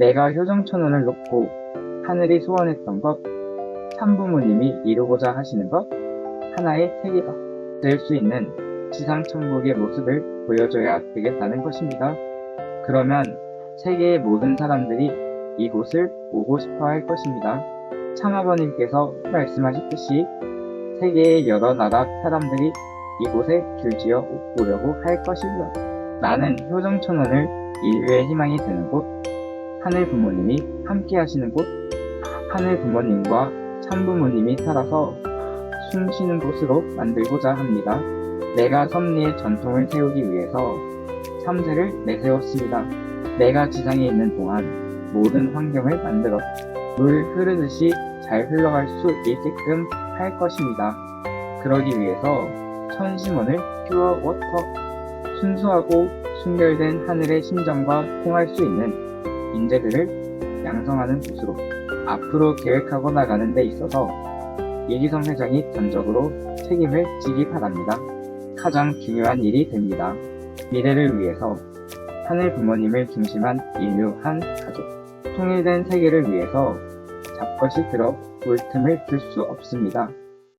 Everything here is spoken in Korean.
내가 효정천원을 놓고 하늘이 소원했던 것, 참부모님이 이루고자 하시는 것, 하나의 세계가 될 수 있는 지상천국의 모습을 보여줘야 되겠다는 것입니다. 그러면 세계의 모든 사람들이 이곳을 오고 싶어 할 것입니다. 참아버님께서 말씀하셨듯이 세계의 여러 나라 사람들이 이곳에 줄지어 오려고 할 것이고요. 나는 효정천원을 인류의 희망이 되는 곳, 하늘 부모님이 함께 하시는 곳, 하늘 부모님과 참부모님이 살아서 숨 쉬는 곳으로 만들고자 합니다. 내가 섭리의 전통을 세우기 위해서 참새를 내세웠습니다. 내가 지상에 있는 동안 모든 환경을 만들어 물 흐르듯이 잘 흘러갈 수 있게끔 할 것입니다. 그러기 위해서 천심원을 퓨어 워터 순수하고 순결된 하늘의 심정과 통할 수 있는 인재들을 양성하는 곳으로 앞으로 계획하고 나가는 데 있어서 이기성 회장이 전적으로 책임을 지기 바랍니다. 가장 중요한 일이 됩니다. 미래를 위해서 하늘 부모님을 중심한 인류 한 가족, 통일된 세계를 위해서 잡것이 들어 볼 틈을 둘수 없습니다.